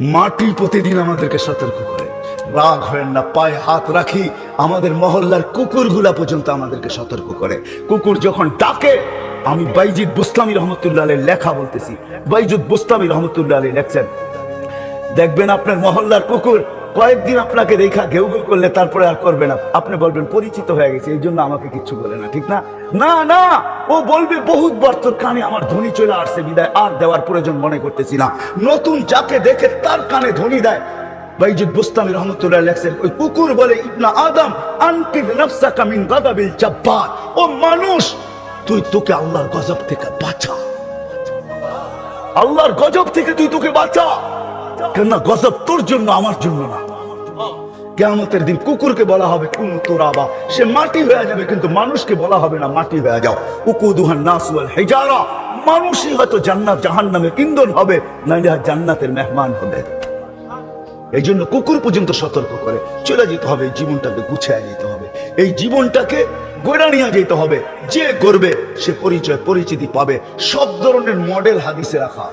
মাটি প্রতিদিন আমাদেরকে সতর্ক করে। রাগ হয় না, পায়ে হাত রাখি, আমাদের মহল্লার কুকুরগুলা পর্যন্ত আমাদেরকে সতর্ক করে। কুকুর যখন ডাকে, আমি বাইজিদ বুস্তামি রহমতুল্লাহ লেখা বলতেছি। বাইজুদ বুস্তামি রহমতুল্লাহ লেখছেন, দেখবেন আপনার মহল্লার কুকুর কয়েকদিন আপনাকে দেখা ঘেউ ঘেউ করলে তারপরে আর করবে না। আপনি বলবেন, পরিচিত হয়ে গেছে, এই জন্য আমাকে কিচ্ছু বলে না, ঠিক না? না না! ও বলবে, বহুত বার তোর কানে আমার ধ্বনি চলে আসছে, বিদায়। আর দেওয়ার প্রয়োজন মনে করতেছি না। নতুন যাকে দেখে তার কানে ধ্বনি দেয়। বাইজুদ রহমতুল্লাহ লেখছেন, ওই কুকুর বলে, ইবনা আদম, আনকিদ নাফসাকা গাদাবিল জাব্বার। ও মানুষ, তুই তোকে আল্লাহর গজব থেকে বাঁচা। আল্লাহর গজব থেকে তুই তোকে বাঁচা। কেননা গজব তোর জন্য, আমার জন্য না। কেয়ামতের দিন কুকুরকে বলা হবে কোন তোরাবা সে মাটি হয়ে যাবে, কিন্তু মানুষকে বলা হবে না মাটি হয়ে যাও। উকুদুহান নাসুয়াল হেজারা। মানুষই হয়তো জান্নাত, জাহান্নামের ইন্ধন হবে, নাইলে জান্নাতের মেহমান হবে। এই জন্য কুকুর পর্যন্ত সতর্ক করে। চলে যেতে হবে জীবনটাকে গুছিয়ে যেতে হবে। এই জীবনটাকে গোড়া নিয়ে যেতে হবে। যে করবে সে পরিচয়, পরিচিতি পাবে। সব ধরনের মডেল হাদিসে রাখা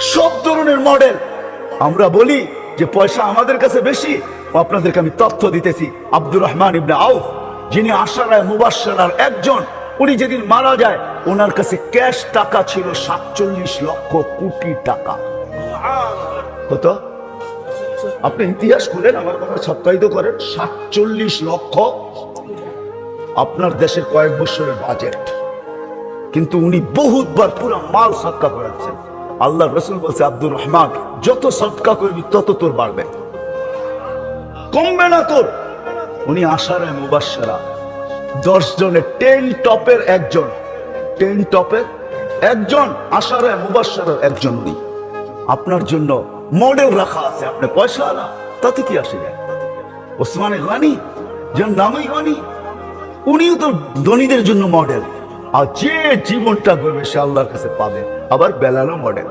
সব ধরনের মডেল আমরা বলি যে পয়সা আমাদের কাছে বেশি আপনাদেরকে আমি তথ্য দিতেছি। আব্দুর রহমান ইবনে আউফ, যিনি আশারায় মুবাসার একজন, উনি যেদিন মারা যায়, ওনার কাছে ক্যাশ টাকা ছিল সাতচল্লিশ লক্ষ কোটি টাকা। কত? আপনি ইতিহাস খুলেন, আমার কথা সত্যায়িত করেন। সাতচল্লিশ লক্ষ। আপনার দেশের কয়েক বছরের বাজেট কিন্তু উনি বহুতবার পুরো মাল সৎকা করেছেন। আল্লাহ রসুল বলছে, আব্দুর রহমান, যত সৎকা করবি, তত তোর বাড়বে। কমবে না তোর। উনি আশারায় মুবাসারা দশ জনের টেন টপের একজন। টেন টপের একজন আশারায় মুবাসারার একজন উনি। আপনার জন্য মডেল রাখা আছে, আপনি পয়সা আলা তাতে কি আসে যায়? ওসমানে গানি, যার নামই গানি, উনিও তো ধনীদের জন্য মডেল আর যে জীবনটা করবে, সে আল্লাহর কাছে পাবে। আবার বেলালও মডেল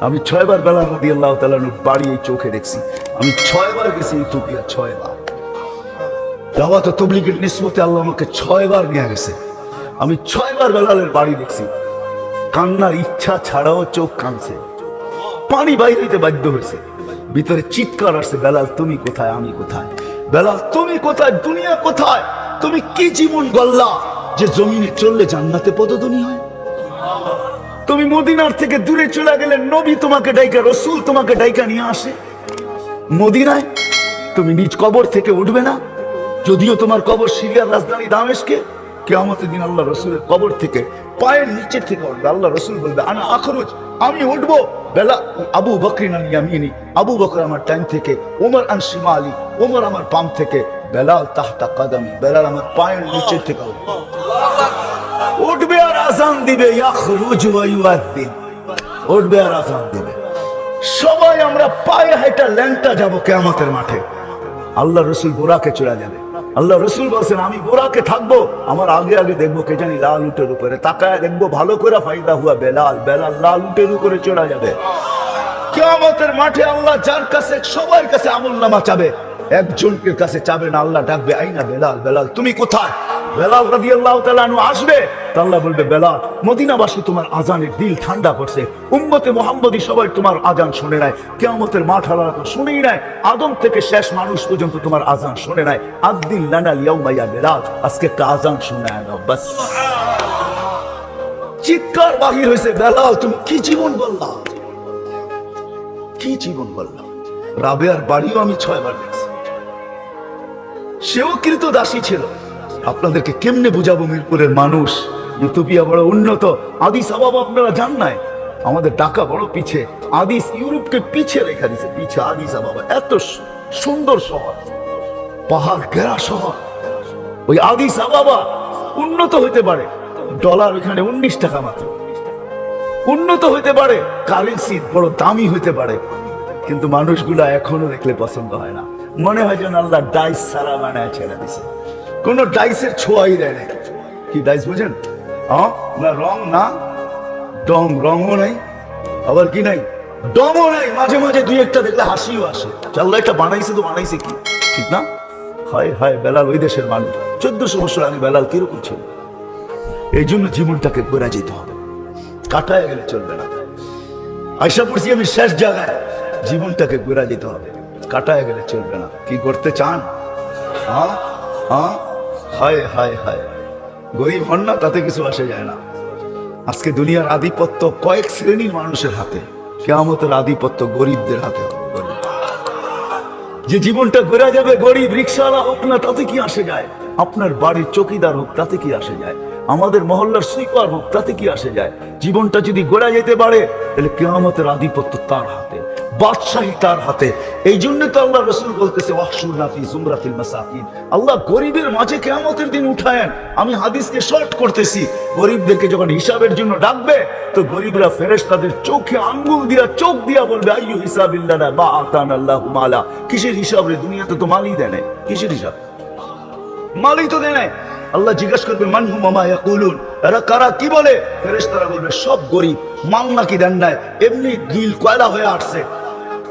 আমি ছয়বার বেলা নদী আল্লাহ তালানুর বাড়ি এই চোখে দেখছি। আমি ছয়বার গেছি ইথোপিয়া ছয়বার। দাওয়াত তবলিগের নিসমতে আল্লাহ আমাকে ছয়বার নিয়ে গেছে। আমি ছয়বার বেলালের বাড়ি দেখছি। কান্নার ইচ্ছা ছাড়াও চোখ কানছে পানি বাইরে হইতে বাধ্য হয়েছে। ভিতরে চিৎকার আসছে, বেলাল, তুমি কোথায়? আমি কোথায়? বেলাল, তুমি কোথায়? দুনিয়া কোথায়? তুমি কি জীবন গল্লা যে জমিনে চললে জান্নাতে পদধ্বনি হয়। তুমি মদিনার থেকে দূরে চলে গেলে নবী তোমাকে ডাইকা, রসুল তোমাকে ডাইকা নিয়ে আসে। মদিনায় তুমি নিজ কবর থেকে উঠবে না। যদিও তোমার কবর সিরিয়ার রাজধানী দামেশকে দিন আল্লাহ রসুলের কবর থেকে পায়ের নিচে থেকে উঠবে। আল্লাহ রসুল বলবে, আনা আখরুজ, আমি উঠবো। বেলা, আবু বকরিন ইয়ামিনি, আবু বকর আমার টাইম থেকে ওমর আন আলী ওমর আমার পাম থেকে, বেলাল তাহতা কাদামি, বেলাল আমার পায়ের নিচে থেকে উঠবে। দিবে উঠবে আর আজান দিবে। সবাই আমরা পায়ে হেঁটা ল্যাংটা যাব কেয়ামতের মাঠে। আল্লাহ রসুল বোরাকে চলে যাবে আল্লাহ রসুল বলছেন, আমি বোরাকে থাকব, আমার আগে আগে দেখব কে জানি লাল উটের উপরে। তাকায় দেখব ভালো করে ফায়দা হুয়া বেলাল। বেলাল লাল উটের উপরে চলে যাবে। কেয়ামতের মাঠে আল্লাহ যার কাছে, সবার কাছে আমল নামা চাবে, একজনকে কাছে চাবে না, আল্লাহ ডাকবে, আইনা বেলাল বেলাল, তুমি কোথায়? বেলাল রাদি আল্লাহ আসবে বলবে, বেলাল, মদিনাবাসী তোমার আজানের দিল ঠান্ডা করছে। উম্মতে মোহাম্মদী সবাই তোমার আজান শুনে নেয়। কেয়ামতের মাঠ তো শুনেই নেয়। আদম থেকে শেষ মানুষ পর্যন্ত তোমার আজান শুনে নেয়। লানা বেলাল, আজকে একটা আজান শুনে বাস। চিৎকার বাহির হয়েছে, বেলাল, তুমি কি জীবন বললা? কি জীবন বললাম রাবেয়ার বাড়িও আমি ছয়বার দেখছি। সেও কৃত দাসী ছিল। আপনাদেরকে কেমনে বুঝাবো মিরপুরের মানুষ? ইউটোপিয়া বড় উন্নত আদিস আবাব আপনারা জান নাই? আমাদের টাকা বড় পিছে আদিস ইউরোপকে পিছে রেখা দিছে, পিছে আদিস আবাবা এত সুন্দর শহর, পাহাড় ঘেরা শহর। ওই আদিস আবাবা উন্নত হইতে পারে ডলার ওইখানে উনিশ টাকা মাত্র। উন্নত হইতে পারে কারেন্সি বড় দামি হইতে পারে, কিন্তু মানুষগুলা এখনও দেখলে পছন্দ হয় না। মনে হয় যেন আল্লাহ ডাইস সারা বানায় ছেড়ে দিছে। কোন ডাইসের ছোঁয়াই দেয় না কি ডাইস বুঝেন না রং, না ডং, রঙও নাই, আবার কি নাই? ডমও নাই, মাঝে মাঝে দুই একটা দেখলে হাসিও আসে। আল্লাহ একটা বানাইছে তো বানাইছে কি? ঠিক না? হয় হয়, বেলাল ওই দেশের মানুষ। চোদ্দশো বছর আগে বেলাল কীরকম ছিল? এই জন্য জীবনটাকে গোড়া যেতে হবে। কাটায় গেলে চলবে না। আশা করছি আমি শেষ জায়গায়। জীবনটাকে ঘুরা যেতে হবে। কাটায় গেলে চলবে না। কি করতে চান? হ্যাঁ হ্যাঁ হায় হায় হায়। গরিব হন না, তাতে কিছু আসে যায় না। আজকে দুনিয়ার আধিপত্য কয়েক শ্রেণির মানুষের হাতে। কেয়ামতের আধিপত্য গরিবদের হাতে যে জীবনটা ঘোরা যাবে গরিব, রিক্সাওয়ালা হোক না, তাতে কি আসে যায়? আপনার বাড়ির চকিদার হোক, তাতে কি আসে যায়? আমাদের মহল্লার সুইপার হোক, তাতে কি আসে যায়? জীবনটা যদি গোড়া যেতে পারে, তাহলে কেয়ামতের আধিপত্য তার হাতে। বাদশাহী তার হাতে। এই জন্য তো আল্লাহ রসুল বলতেছে আল্লাহ গরিবের মাঝে কেয়ামতের দিন উঠায়েন। আমি হাদিসকে শর্ট করতেছি। গরিবদেরকে যখন হিসাবের জন্য ডাকবে, তো গরিবরা ফেরেশ তাদের চোখে আঙ্গুল দিয়া চোখ দিয়া বলবে, আইয়ু হিসাবিল্লাহ বা আতান আল্লাহ মালা। কিসের হিসাব রে? দুনিয়াতে তো মালই দেয় কিসের হিসাব? মালই তো দেয়। আল্লাহ জিজ্ঞাসা করবে মানহু মামা ইয়াকুলুন? এরা কারা? কি বলে? ফেরেশতারা বলবে, সব গরিব, মাল নাকি দেন নাই। এমনি দিল কয়লা হয়ে আসছে।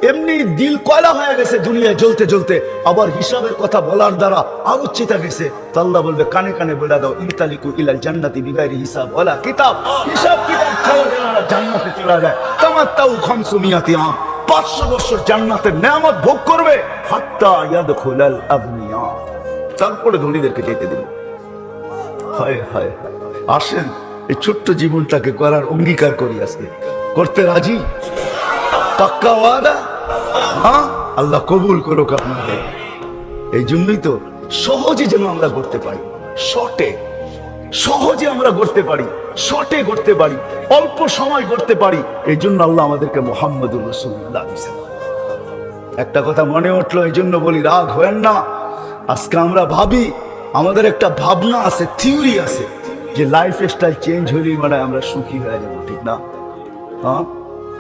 এমনি দিল কয়লা হয়ে গেছে দুনিয়ায় জ্বলতে জ্বলতে। আবার হিসাবের কথা বলার দ্বারা আরও চেতা গেছে। তো আল্লাহ বলবে, কানে কানে বলে দাও ইনতালিকু ইলাল জান্নাতি বিগাইরি হিসাব ওলা কিতাব। হিসাব, কিতাব ছাড়া জান্নাতে চলে যায়। তামার তাও খামসু মিয়াতি আম। পাঁচশো বছর জান্নাতের নেয়ামত ভোগ করবে। হাত্তা ইয়াদখুলাল আবনিয়া। তারপরে ধনীদেরকে যেতে দিন হায় হায়। আসেন, এই ছোট্ট জীবনটাকে করার অঙ্গীকার করি আজকে। করতে রাজি? পাক্কা ওয়াদা? হ্যাঁ? আল্লাহ কবুল করুক আপনাদের। এই জন্যই তো সহজে যেন আমরা করতে পারি। শর্টে সহজে আমরা করতে পারি। শর্টে করতে পারি। অল্প সময় করতে পারি। এই জন্য আল্লাহ আমাদেরকে মোহাম্মদুর রসুল্লাহ একটা কথা মনে উঠল, এই জন্য বলি, রাগ হয়েন না। আজকে আমরা ভাবি, আমাদের একটা ভাবনা আছে, থিওরি আছে, যে লাইফ স্টাইল চেঞ্জ হলেই মানে আমরা সুখী হয়ে যাব, ঠিক না? হ্যাঁ?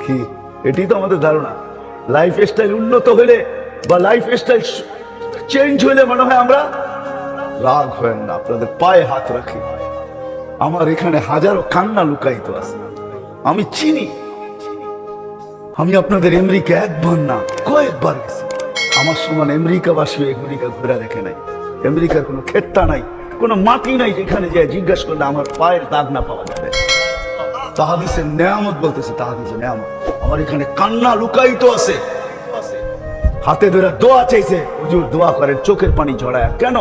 কি? এটি তো আমাদের ধারণা। লাইফ স্টাইল উন্নত হলে বা লাইফ স্টাইল চেঞ্জ হলে মনে হয় আমরা রাগ হয়েন না। আপনাদের পায়ে হাত রাখি। আমার এখানে হাজারো কান্না লুকায়িত আছে। আমি চিনি। আমি আপনাদের আমেরিকা একবার না, কয়েকবার গেছি। আমার সমান আমেরিকাবাসী আমেরিকা ঘুরে দেখে নাই। আমেরিকার কোনো ক্ষেত্তা নাই, কোনো মাটি নাই যেখানে যায় জিজ্ঞাসা করলে আমার পায়ের দাগ না পাওয়া যাবে। তাহাদিসের নেয়ামত বলতেছে, তাহাদিসের নেয়ামত। আমার এখানে কান্না লুকায়িত আছে। হাতে ধরে দোয়া চাইছে, হুজুর দোয়া করেন, চোখের পানি ঝরায়। কেন?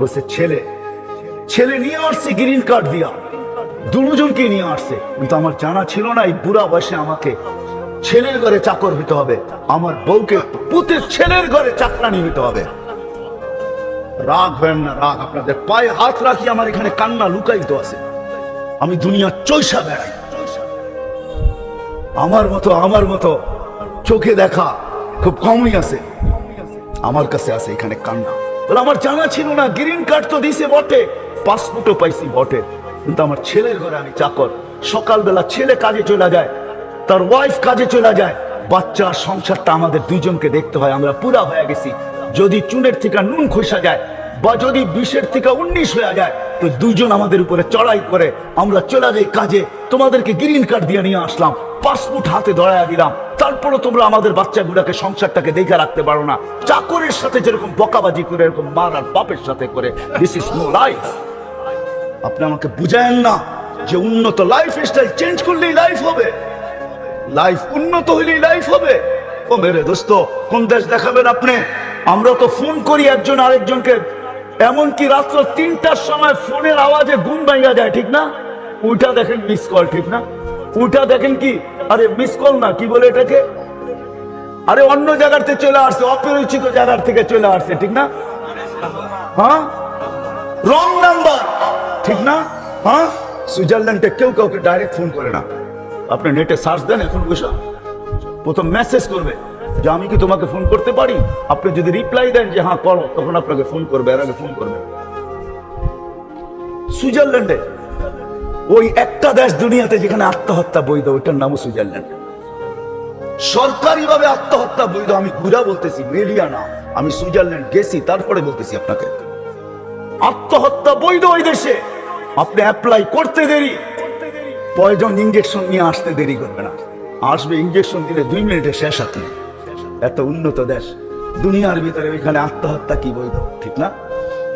বলছে, ছেলে ছেলে নিয়ে আসছে গ্রিন কার্ড দিয়া। দুজনকে নিয়ে আসছে। কিন্তু আমার জানা ছিল না এই বুড়া বয়সে আমাকে ছেলের ঘরে চাকর হতে হবে। আমার বউকে পুতের ছেলের ঘরে চাকরানি হতে হবে। রাগ হয় না, রাগ। আপনাদের পায়ে হাত রাখি আমার এখানে কান্না লুকায়িত আছে। আমি দুনিয়া চৈসা বেড়াই। আমার মতো আমার মতো। চোখে দেখা খুব কমই আছে। আমার কাছে আছে এখানে কান্না। বলে আমার জানা ছিল না, গ্রিন কার্ড তো দিছে বটে। পাসপোর্টও পাইছি বটে। কিন্তু আমার ছেলের ঘরে আমি চাকর। সকালবেলা ছেলে কাজে চলে যায়, তার ওয়াইফ কাজে চলে যায়। বাচ্চা সংসারটা আমাদের দুইজনকে দেখতে হয়, আমরা পুরা হয়ে গেছি। যদি চুনের থেকে নুন খসা যায়, বা যদি বিশের থেকে উনিশ হয়ে যায়, তো দুইজন আমাদের উপরে চড়াই করে, আমরা চলে যাই কাজে। তোমাদেরকে গ্রিন কার্ড দিয়ে নিয়ে আসলাম। পাসপোর্ট হাতে ধরাইয়া দিলাম। তারপরে তোমরা আমাদের বাচ্চাগুলোকে সংসারটাকে দেখে রাখতে পারো না। চাকরের সাথে যেরকম বকাবাজি করে, এরকম মার আর বাপের সাথে করে দিস ইজ নো লাইফ আপনি আমাকে বুঝায়েন না যে উন্নত লাইফ স্টাইল চেঞ্জ করলেই লাইফ হবে। লাইফ উন্নত হইলেই লাইফ হবে। ও মেরে দোস্ত, কোন দেশ দেখাবেন আপনি? আমরা তো ফোন করি একজন আরেকজনকে। এমনকি রাত্র তিনটার সময় ফোনের আওয়াজে ঘুম ভাঙা যায়, ঠিক না? ওইটা দেখেন মিস কল ঠিক না? ওইটা দেখেন কি? আরে মিস কল না, কি বলে এটাকে? আরে অন্য জায়গাতে চলে আসছে, অপরিচিত জায়গার থেকে চলে আসছে, ঠিক না? হ্যাঁ? রং নাম্বার ঠিক না? হ্যাঁ? সুইজারল্যান্ডে কেউ কাউকে ডাইরেক্ট ফোন করে না। আপনি নেটে সার্চ দেন এখন বসে। প্রথম মেসেজ করবে যে, আমি কি তোমাকে ফোন করতে পারি? আপনি যদি রিপ্লাই দেন যে হ্যাঁ করো। তখন আপনাকে ফোন করবে এর আগে ফোন করবে। সুইজারল্যান্ডে ওই একটা দেশ দুনিয়াতে যেখানে আত্মহত্যা বৈধ, ওইটার নামও সুইজারল্যান্ড। সরকারিভাবে আত্মহত্যা বৈধ, আমি ঘুরা বলতেছি, মিডিয়া না। আমি সুইজারল্যান্ড গেছি, তারপরে বলতেছি আপনাকে। আত্মহত্যা বৈধ ওই দেশে। আপনি অ্যাপ্লাই করতে দেরি। পয়জন ইঞ্জেকশন নিয়ে আসতে দেরি করবে না। আসবে ইঞ্জেকশন দিলে দুই মিনিটে শেষ আপনি। এত উন্নত দেশ। দুনিয়ার ভিতরে ওইখানে আত্মহত্যা কি বৈধ? ঠিক না?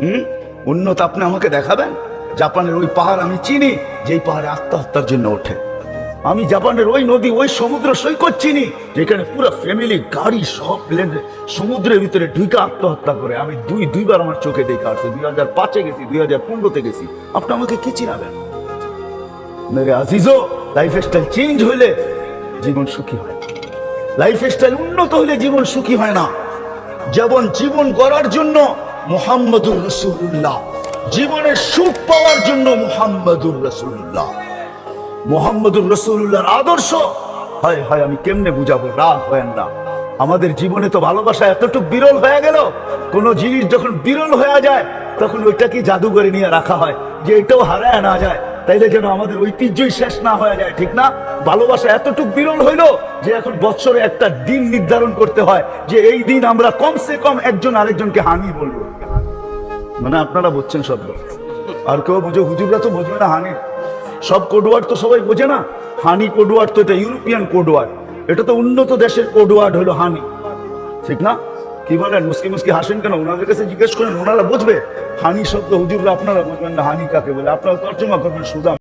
হুম? উন্নত আপনি আমাকে দেখাবেন? জাপানের ওই পাহাড় আমি চিনি, যেই পাহাড়ে আত্মহত্যার জন্য ওঠে। আমি জাপানের ওই নদী, ওই সমুদ্র সৈকত চিনি, যেখানে পুরো ফ্যামিলি গাড়ি সব প্লেন সমুদ্রের ভিতরে ঢুকে আত্মহত্যা করে। আমি দুই, দুইবার আমার চোখে দেখা আসছে। দুই হাজার পাঁচে গেছি, দুই হাজার পনেরোতে গেছি। আপনি আমাকে কি চিনাবেন? মেরে আজিজো লাইফ স্টাইল চেঞ্জ হইলে জীবন সুখী হয়। লাইফ স্টাইল উন্নত হইলে জীবন সুখী হয় না। যেমন জীবন গড়ার জন্য মোহাম্মদুর রসুল্লাহ জীবনের সুখ পাওয়ার জন্য মোহাম্মদুর রসুল্লাহ মোহাম্মদুর রসুল্লাহর আদর্শ। হয় হয়, আমি কেমনে বুঝাবো? রাগ হয় না। আমাদের জীবনে তো ভালোবাসা এতটুকু বিরল হয়ে গেল, কোন জিনিস যখন বিরল হয়ে যায়, তখন ওইটা কি জাদুঘরে নিয়ে রাখা হয়? যে এটাও হারায় না যায়, তাইলে যেন আমাদের ঐতিহ্যই শেষ না হয়ে যায়, ঠিক না? ভালোবাসা এতটুকু বিরল হইল যে এখন বছরে একটা দিন নির্ধারণ করতে হয়, যে এই দিন আমরা কমসে কম একজন আরেকজনকে হানি বলব। মানে আপনারা বুঝছেন সব আর কেউ বুঝে, হুজুররা তো বুঝবে না হানি। সব কোডওয়ার্ড তো সবাই বোঝে না। হানি কোডওয়ার্ড তো এটা ইউরোপিয়ান কোডওয়ার্ড এটা তো উন্নত দেশের কোডওয়ার্ড হলো হানি। ঠিক না? কি বলেন? মুসকি মুসকি হাসেন কেন? ওনাদের কাছে জিজ্ঞেস করেন, ওনারা বুঝবে। হানি শব্দ হুজুরা আপনারা বুঝবেন না, হানি কাকে বলে? আপনারা তর্জমা করবেন, সুদাম।